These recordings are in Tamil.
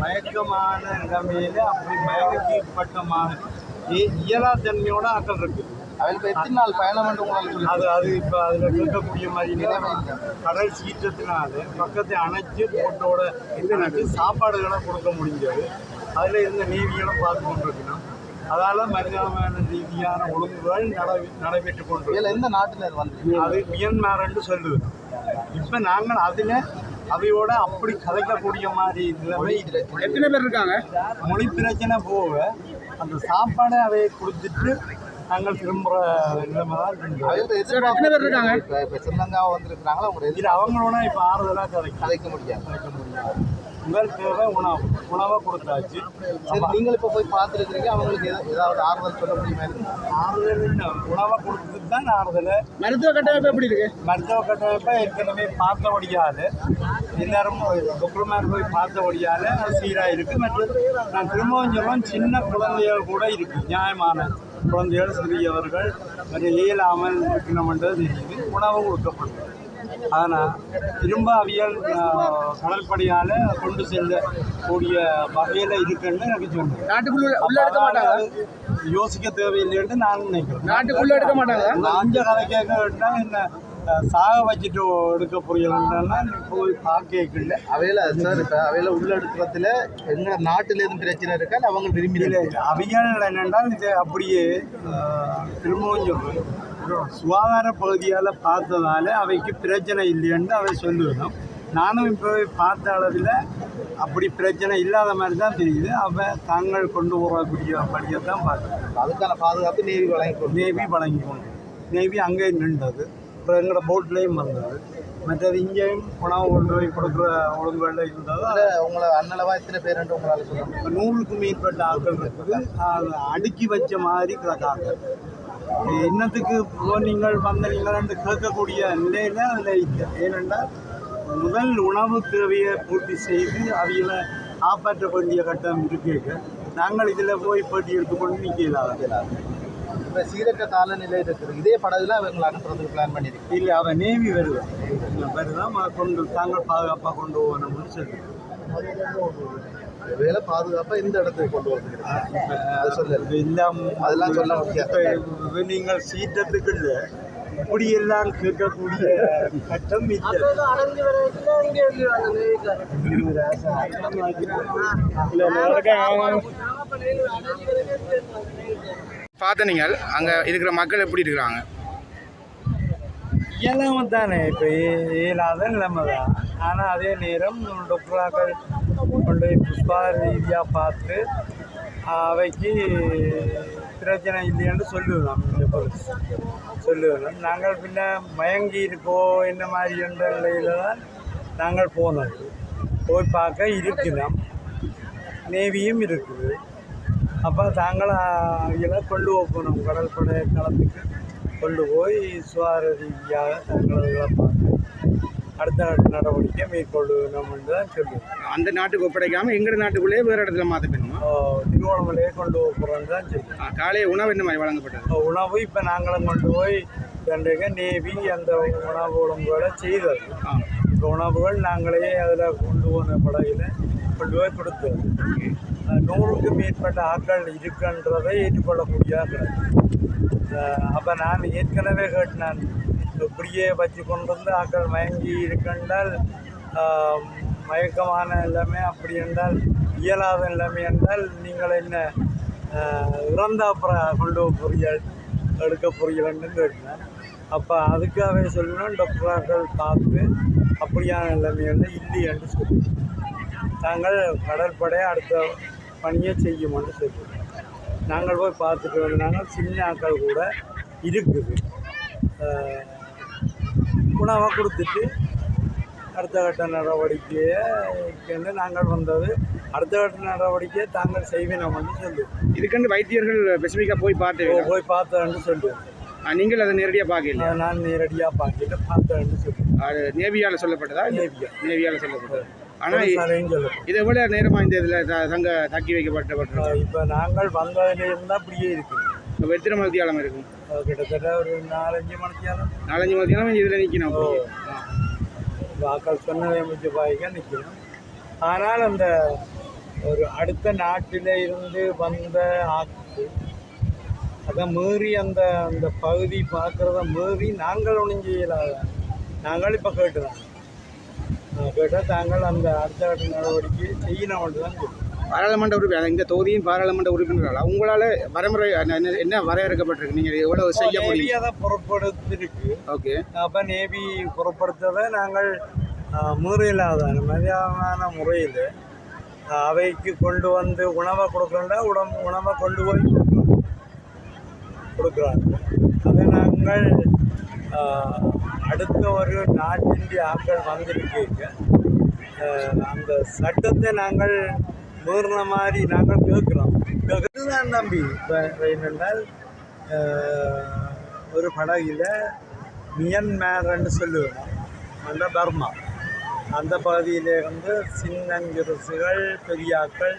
மயக்கமான நிலைமையில அப்படி மயக்கீர்பட்டமான இயலாத்தன்மையோட ஆக்கள் இருக்கு. அதில் எத்தனை நாள் பயணம் என்று சொல்லி அது அது இப்போ அதில் கேட்கக்கூடிய மாதிரி நிலைமை. கடல் சீற்றத்தினால பக்கத்தை அணைச்சு போட்டோட எனக்கு சாப்பாடுகளை கொடுக்க முடிஞ்சது. அதில் இருந்த நீதிகளும் பார்த்து கொண்டிருக்கணும் அதால் மனிதாபிமான ரீதியான ஒழுங்குகள் நடை நடைபெற்று கொண்டு எந்த நாட்டினர் வந்து அது மியன்மார்ன்னு சொல்லுது. இப்போ நாங்கள் அதில் அவையோட அப்படி கதைக்கக்கூடிய மாதிரி நிலைமை எத்தனை பேர் இருக்காங்க? மொழி பிரச்சனை போக அந்த சாப்பாடை அவையை கொடுத்துட்டு நாங்கள் திரும்புகிற நிலைமை தான் இருக்காங்க? இப்போ ஸ்ரீலங்காவை வந்திருக்கிறாங்களா? இது அவங்களோட இப்போ ஆறுதலாக கதைக்க முடியாது. கதைக்க முடியாது. முதல் தேவை உணவு உணவை கொடுத்தாச்சு. சரி நீங்கள் இப்போ போய் பார்த்துருக்கிறீங்க அவங்களுக்கு ஏதா- ஏதாவது ஆறுதல் சொல்ல முடியுமா ஆறுதல்? உணவை கொடுத்துட்டு தான் ஆறுதல். மருத்துவ கட்டமைப்பு எப்படி இருக்கு? மருத்துவ கட்டமைப்பை ஏற்கனவே பார்த்தபடியால் எல்லாரும் டாக்டர்மார் போய் பார்த்தபடியால் அது சீராக இருக்குது மற்றது நான் திரும்பவும் சொல்லுவேன் சின்ன குழந்தைகள் கூட இருக்குது நியாயமான குழந்தைகள் சிறியவர்கள் மற்ற இயலாமல் இருக்கணும்ன்றது தெரியுது. உணவு கொடுக்கப்படுது ஆனால் திரும்ப அவியல் கடற்படையால் கொண்டு செல்லக்கூடிய வகையில் இருக்குன்னு எனக்கு சொன்னேன் நாட்டுக்குள்ள உள்ள எடுக்க மாட்டாங்க? யோசிக்க தேவையில்லைன்னு நான் நினைக்கிறேன். நாட்டுக்குள்ள எடுக்க மாட்டாங்க? நாஞ்ச கதை கேட்க வேண்டாம் என்ன சாக வச்சுட்டு எடுக்க புரியலன்னா போய் பார்க்கல அவையில் சார் இப்போ அவையில் உள்ள எடுக்கிறதுல எங்க நாட்டில் எதுவும் பிரச்சனை இருக்கா? அவங்க விரும்பி அவியல் என்னென்றால் இது அப்படியே திரும்பவும் சொல்றேன். சுகாதார பகுதியால் பார்த்ததால அவைக்கு பிரச்சனை இல்லைன்னு அவை சொல்லுவேன் நானும் இப்போ பார்த்த அளவில் அப்படி பிரச்சனை இல்லாத மாதிரி தான் தெரியுது. அவ தாங்கள் கொண்டு வரக்கூடிய படியை தான் பார்த்தேன் அதுக்கான பாதுகாப்பு நேவி வழங்கி நேவி வழங்கி கொண்டு. நேவி அங்கே நின்றது. அப்புறம் எங்களோட போட்லேயும் வந்தது. மற்றது இங்கேயும் உணவு கொண்டு போய் கொடுக்குற ஒழுங்குகளில் இருந்தது. அது உங்களை அன்னளவா எத்தனை பேர் உங்களால் சொல்ல முடியும்? இப்ப நூறுக்கு மேற்பட்ட ஆட்கள் இருக்குது. அது அடுக்கி வச்ச மாதிரி கிடக்காங்க. இன்னத்துக்கு நீங்கள் வந்த நீங்கள் என்று கேட்கக்கூடிய நிலையில் அதில் இல்லை ஏனென்றால் முதல் உணவு தேவையை பூர்த்தி செய்து அவைகளை காப்பாற்ற வேண்டிய கட்டம் இருக்கு. நாங்கள் இதில் போய் பேட்டி எடுத்துக்கொண்டு நிற்கலாம் இப்போ சீரற்ற காலநிலை இருக்குது இதே படகுல அவங்களை அனுப்புறதுக்கு பிளான் பண்ணியிருக்கீங்க இல்லை அவன் நேவி வருவான் வருதான் கொண்டு தாங்கள் பாதுகாப்பாக கொண்டு போகணும்னு சொல்லி வேலை பாதுகாப்பாக இந்த இடத்துக்கு கொண்டு வந்துருக்கீங்க அது சொல்லல. இது எல்லாம் அதெல்லாம் சொல்ல முடியாது. நீங்கள் சீற்றத்துக்கு இல்லை இப்படியெல்லாம் கேட்கக்கூடிய கட்டம் இல்லை பார்த்த நீங்கள் அங்கே இருக்கிற மக்கள் எப்படி இருக்கிறாங்க? இயலாம தானே இப்போ இயலாத நிலைமை தான் ஆனால் அதே நேரம் டாக்டராக்கள் கொண்டு போய் புஷ்பா ரீதியாக பார்த்து அவைக்கு பிரச்சனை இல்லைன்னு சொல்லுவோம் இந்த போலீஸ் சொல்லுவேன் நாங்கள் பின்ன மயங்கி இருக்கோ என்ன மாதிரி என்ற நிலையில் தான் நாங்கள் போனோம் போய் பார்க்க இருக்கிறோம். நேவியும் இருக்குது. அப்போ தாங்கள் இதெல்லாம் கொண்டு போகணும். கடற்படை களத்துக்கு கொண்டு போய் சுகாதார ரீதியாக தங்களதுகளை பார்த்து அடுத்த நட- நடவடிக்கை மேற்கொள்ளணும் என்று தான் சொல்லுவோம். அந்த நாட்டுக்கு ஒப்படைக்காம எங்கள் நாட்டுக்குள்ளேயே வேறு இடத்துல மாற்ற வேணுமா திருவோணமலையே கொண்டு போகிறோன்னு தான் சொல்லுவோம். ஆ, காலை உணவு என்ன மாதிரி வழங்கப்பட்டது? உணவு இப்போ நாங்களும் கொண்டு போய் கண்டுங்க நேவி அந்த உணவு ஒழுங்குகளை செய்தது. இப்போ உணவுகள் நாங்களே அதில் கொண்டு போன படகுல கொண்டு போய் கொடுத்தது. அஹ் நூறுக்கு மேற்பட்ட ஆட்கள் இருக்குன்றதை ஏற்றுக்கொள்ளக்கூடியதாக. அப்போ நான் ஏற்கனவே கேட்டினான் இப்படியே வச்சு கொண்டு வந்து ஆட்கள் மயங்கி இருக்கின்றால் மயக்கமான நிலைமை அப்படி என்றால் இயலாத நிலைமை என்றால் நீங்கள் என்ன இறந்த அப்புறம் கொண்டு பொறியல் எடுக்க பொறியல்னு கேட்டேன் அப்போ அதுக்காகவே சொல்லணும் டாக்டர்கள் பார்த்து அப்படியான நிலைமையில் இல்லை என்று சொல்லி நாங்கள் கடற்படையை அடுத்த பணியை செய்யுமென்று சொல்லி நாங்கள் போய் பார்த்துட்டு வந்தாங்க சின்ன ஆட்கள் கூட இருக்குது. அஹ், உணவை கொடுத்துட்டு அடுத்த கட்ட நடவடிக்கையை வந்து நாங்கள் வந்தது. அடுத்த கட்ட நடவடிக்கையை தாங்கள் செய்வினோம் என்று சொல்லுவோம். இதுக்கென்று வைத்தியர்கள் ஸ்பெசிஃபிக்காக போய் பார்த்து போய் பார்த்தேன்னு சொல்லுவோம். நீங்கள் அதை நேரடியாக பார்க்கல நான் நேரடியாக பார்த்துட்டு பார்த்தேன்னு சொல்லுவேன் அது நேவியால் சொல்லப்பட்டதா? நேவியா. நேவியால் சொல்லப்பட்டது? ஆனால் சொல்லுவோம் இது எவ்வளோ நேரமாக இந்த இதில் தங்க தக்கி வைக்கப்பட்டப்பட்டிருக்கு இப்போ நாங்கள் வந்ததுலேருந்து அப்படியே இருக்குது. இப்போ எத்தனை மத்தியாலம் இருக்கும் கிட்டத்தட்ட ஒரு நாலஞ்சு மணிக்காலும் நாலஞ்சு மத்தியாலம் இதில் நிற்கணும். வாக்கள் சொன்னதை முடிச்சு பாய்க்க நிற்கணும் ஆனால் அந்த ஒரு அடுத்த நாட்டில் இருந்து வந்த ஆக்கு அதை மீறி அந்த அந்த பகுதி பார்க்குறத மீறி நாங்கள் ஒன்றும் செய்யலாத நாங்கள் இப்போ கேட்டுதான் கேட்டால் தாங்கள் அந்த அடுத்த கட்ட நடவடிக்கை செய்யணும் தான் சொல்லுவோம் பாராளுமன்ற உறுப்பினர் இந்த தொகுதியின் பாராளுமன்ற உறுப்பினர்கள் உங்களால் வரைமுறை என்ன- வரையறுக்கப்பட்டிருக்கு? நீங்கள் எவ்வளவு செய்ய முடியும்? அதை புறப்படுத்திருக்கு ஓகே. அப்போ நேவி புறப்படுத்ததை நாங்கள் முறையில்லாதான மதியான முறையில் அவைக்கு கொண்டு வந்து உணவை கொடுக்கறா உடம் உணவை கொண்டு போய் கொடுக்குறாங்க. அதை நாங்கள் அடுத்த ஒரு நாட்டின் ஆட்கள் வந்திருக்கீங்க. அந்த சட்டத்தை நாங்கள் மீறின மாதிரி நாங்கள் கேட்குறோம் கேட்குறதுதான் நம்பி இப்போ என்னென்றால் ஒரு படகில் மியன்மேர்ன்னு சொல்லுவேன் அந்த பர்மா அந்த பகுதியிலே வந்து சின்னஞ்சிறுசுகள் பெரியாக்கள்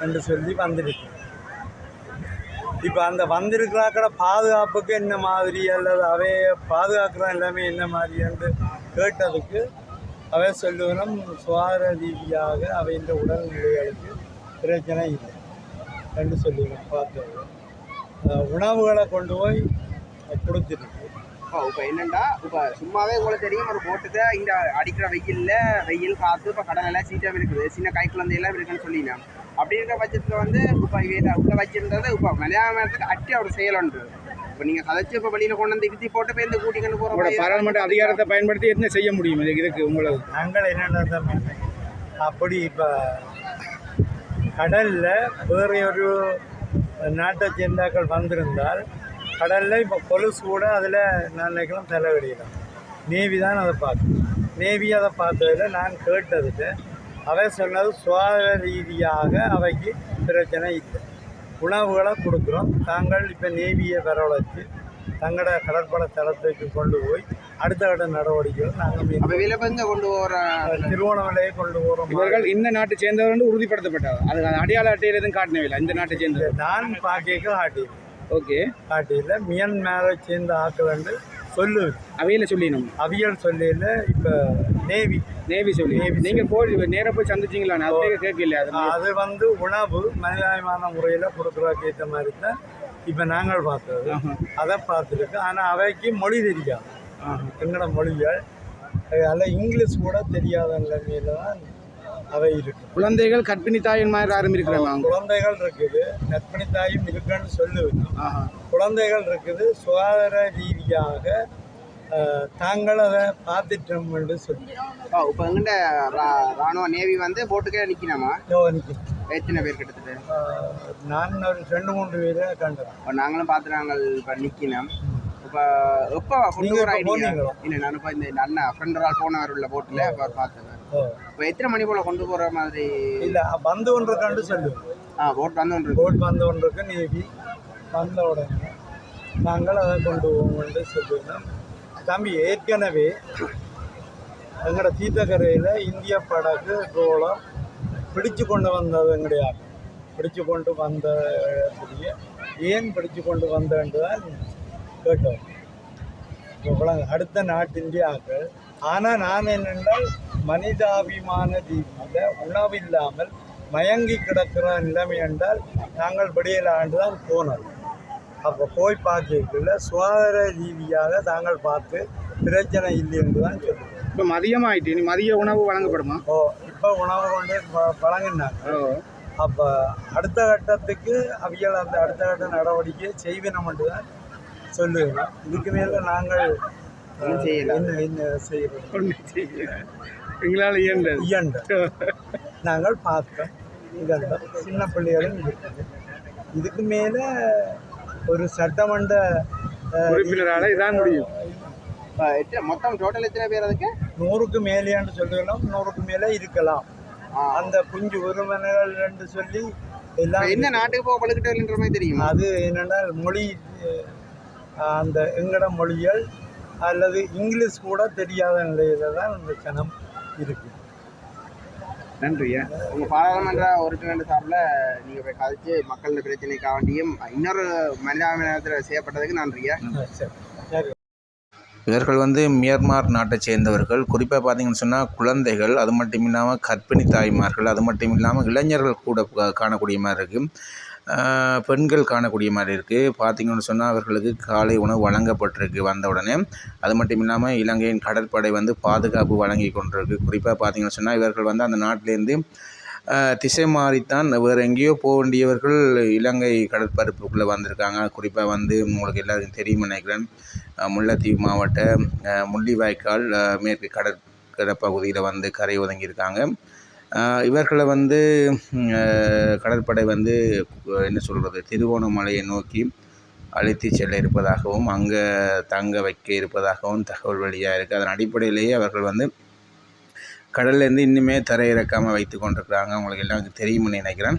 என்று சொல்லி வந்திருக்கு. இப்போ அந்த வந்திருக்கிறாக்கட பாதுகாப்புக்கு என்ன மாதிரி அல்லது அவை பாதுகாக்கிறான் எல்லாமே என்ன மாதிரி என்று கேட்டதுக்கு அவை சொல்லுவனும் சுவார ரீதியாக அவையின் உடல்நிலைகளுக்கு பிரச்சனை இல்லை. என்று சொல்லுவேன் பார்த்தது உணவுகளை கொண்டு போய் கொடுத்துருக்கு. இப்போ இப்போ என்னண்டா? இப்போ சும்மாவே உங்களுக்கு தெரியும் ஒரு போட்டுக்கு இந்த அடிக்கிற வெயில்ல வெயில் காற்று இப்போ கடல் எல்லாம் சீட்டம் இருக்குது சின்ன கை குழந்தை எல்லாம் இருக்குன்னு சொல்லினா. அப்படி இருக்கிற பட்சத்தில் வந்து இப்போ உள்ள வச்சிருந்தது இப்போ மலையாளத்துக்கு அட்டி அவர் செயலுண்டு. இப்போ நீங்கள் கதைச்சு இப்போ வெளியில் கொண்டு வந்து இழுத்தி போட்டு போய் இந்த கூட்டிக்கொண்டு உங்களோட போகிற பாராளுமன்ற அதிகாரத்தை பயன்படுத்தி என்ன செய்ய முடியும்? இதுக்கு இதுக்கு உங்களுக்கு நாங்கள் என்னென்ன அப்படி இப்போ கடலில் வேறு ஒரு நாட்டை சேர்ந்தாக்கள் வந்திருந்தால் கடலில் இப்போ கொலுசு கூட அதில் நான் நினைக்கலாம் நேவி தான் அதை பார்க்கும். நேவி அதை பார்த்ததில் நான் கேட்டதுக்கு அவை சொன்னது சுகாதார ரீதியாக அவைக்கு பிரச்சனை இல்லை. உணவுகளை கொடுக்குறோம். தாங்கள் இப்போ நேவியை வரவழைச்சு தங்களோட கடற்படை தளத்துக்கு கொண்டு போய் அடுத்த கட்ட நடவடிக்கைகள் நாங்கள் வந்து கொண்டு போகிற திருவோணமலையை கொண்டு போகிறோம் இவர்கள் இந்த நாட்டை சேர்ந்தவர் வந்து உறுதிப்படுத்தப்பட்டது அது அடையாள அட்டையில் எதுவும் காட்டவே இல்லை இந்த நாட்டை சேர்ந்தவர். நான் பார்க்க காட்டியது ஓகே. காட்டியில் மியன்மாரை சேர்ந்த ஆக்கள் வந்து சொல்லுவேன். அவையில் சொல்லிடணும். அவியல் சொல்லையில் இப்போ நேவி. நேவி சொல்லி. நீங்கள் போய் நேராக போய் சந்திச்சிங்களா? அது கேட்கல அது அது வந்து உணவு மனிதாயமான முறையில் கொடுக்குறதுக்கு ஏற்ற மாதிரி தான் இப்போ நாங்கள் பார்த்தது. அதை பார்த்துருக்கு ஆனால் அவைக்கு மொழி தெரியாது. எங்களோட மொழிகள். அதில் இங்கிலீஷ் கூட தெரியாத நிலைமையில தான் அவை இருக்கு. குழந்தைகள் கர்ப்பிணி தாயின் மாதிரி யாரும் இருக்கிறாங்க குழந்தைகள் இருக்குது. கர்ப்பிணி தாயும் இருக்குன்னு சொல்லுவேன். ஆஹா. குழந்தைகள் இருக்குது சுகாதார ரீதியாக தாங்கள் அதை பார்த்துட்டோம் என்று சொல்லி ஓ இப்போ எங்கிட்ட ராணுவ நேவி வந்து போட்டுக்கே நிற்கணுமா கவனிக்கு எத்தனை பேர் கிட்டத்தட்ட? நான் ஒரு ரெண்டு மூன்று பேரை இப்போ நாங்களும் பார்த்து நாங்கள் இப்போ நிற்கணும் இப்போ எப்போ கொண்டு எப்போ ஐடியா? இல்லை நான் இப்போ இந்த அண்ணா ஃப்ரெண்ட் ஆள் போனவர் உள்ள போட்டில் அவர் பார்த்தேன் இப்போ எத்தனை மணி போல் கொண்டு போகிற மாதிரி? இல்லை வந்து ஒன்று கண்டு சொல்லுவேன் ஆ போட் வந்து ஒன்று போட் வந்த ஒன்றுக்கு நேவி வந்த உடனே நாங்கள் அதை கொண்டு போவோம் என்று சொல்லுவேன் தம்பி ஏற்கனவே எங்களோட தீர்த்தக்கரையில் இந்திய படகு ட்ரோலம் பிடிச்சு கொண்டு வந்தது கிடையாது பிடிச்சு கொண்டு வந்த ஏன் பிடிச்சு கொண்டு வந்தேன்னு தான் கேட்டோம். அடுத்த நாட்டின் ஆக்கள் ஆனால் நான் என்னென்றால் மனிதாபிமான ரீதியில் உணவு இல்லாமல் மயங்கி கிடக்கிற நிலைமை என்றால் நாங்கள் விடியலாண்டு தான் போனோம் அப்போ போய் பார்க்கல சுகாதார ரீதியாக தாங்கள் பார்த்து பிரச்சனை இல்லை என்று தான் சொல்லுவோம் இப்போ மதியம் ஆயிட்டு இனி மதிய உணவு வழங்கப்படுமா? ஓ இப்போ உணவு கொண்டு வழங்கினாங்க. அப்போ அடுத்த கட்டத்துக்கு அவியல் அந்த அடுத்த கட்ட நடவடிக்கை செய்வினம் என்று தான் சொல்லுவேன் இதுக்கு மேலே நாங்கள் ஒண்ணும் செய்யல. என்ன என்ன செய்கிறது ஒன்றும் செய்யல. எங்களால் இயண்டது இயண்ட நாங்கள் பார்த்தோம். இதெல்லாம் சின்ன பிள்ளைகளும் இருக்குது இதுக்கு மேலே ஒரு சட்டமன்ற உறுப்பினரால் இதான் முடியும். மொத்தம் டோட்டல் எத்தனை பேர் அதுக்கு? நூறுக்கு மேலேன்னு சொல்லலாம் நூறுக்கு மேலே இருக்கலாம். அந்த குஞ்சு உறவினர்கள் என்று சொல்லி எல்லாம் இப்ப என்ன நாட்டுக்கு போக பழுக்கிட்ட மாதிரி தெரியுமா? அது என்னென்னால் மொழி அந்த எங்கட மொழிகள் அல்லது இங்கிலீஷ் கூட தெரியாத நிலையில தான் இந்த ஜனம் இருக்கு. நன்றியா உங்க பாராளுமன்ற உறுப்பினர் சார்பில் நீங்க போய் கதைச்சு மக்கள் பிரச்சனைக்காக வேண்டியும் இன்னொரு மனிதாபிமானத்தில் செய்யப்பட்டதுக்கு நன்றியா சரி. சரி. இவர்கள் வந்து மியான்மார் நாட்டைச் சேர்ந்தவர்கள். குறிப்பாக பார்த்தீங்கன்னு சொன்னால் குழந்தைகள் அது மட்டும் இல்லாமல் கர்ப்பிணி தாய்மார்கள் அது மட்டும் இல்லாமல் இளைஞர்கள் கூட காணக்கூடிய மாதிரி இருக்குது பெண்கள் காணக்கூடிய மாதிரி இருக்குது பார்த்திங்கன்னு சொன்னால் அவர்களுக்கு காலை உணவு வழங்கப்பட்டிருக்கு வந்தவுடனே அது மட்டும் இல்லாமல் இலங்கையின் கடற்படை வந்து பாதுகாப்பு வழங்கி கொண்டிருக்கு. குறிப்பாக பார்த்திங்கன்னு சொன்னால் இவர்கள் வந்து அந்த நாட்டிலேருந்து திசை மாறித்தான் வேறு எங்கேயோ போக வேண்டியவர்கள் இலங்கை கடற்பரப்புக்குள்ளே வந்திருக்காங்க. குறிப்பாக வந்து உங்களுக்கு எல்லாருக்கும் தெரியும் நினைக்கிறேன் முல்லைத்தீவு மாவட்ட முள்ளிவாய்க்கால் மேற்கு கடற்கரை பகுதியில் வந்து கரை ஒதுங்கியிருக்காங்க. இவர்களை வந்து கடற்படை வந்து என்ன சொல்கிறது திருவோணமலையை நோக்கி அழைத்து செல்ல இருப்பதாகவும் அங்கே தங்க வைக்க இருப்பதாகவும் தகவல் வெளியாக இருக்குது அதன் அடிப்படையிலேயே அவர்கள் வந்து கடல்லேருந்து இன்னுமே தரையிறக்காமல் வைத்து கொண்டிருக்கிறாங்க. அவங்களுக்கு எல்லாம் தெரியும்னு நினைக்கிறேன்.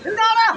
இந்தாடா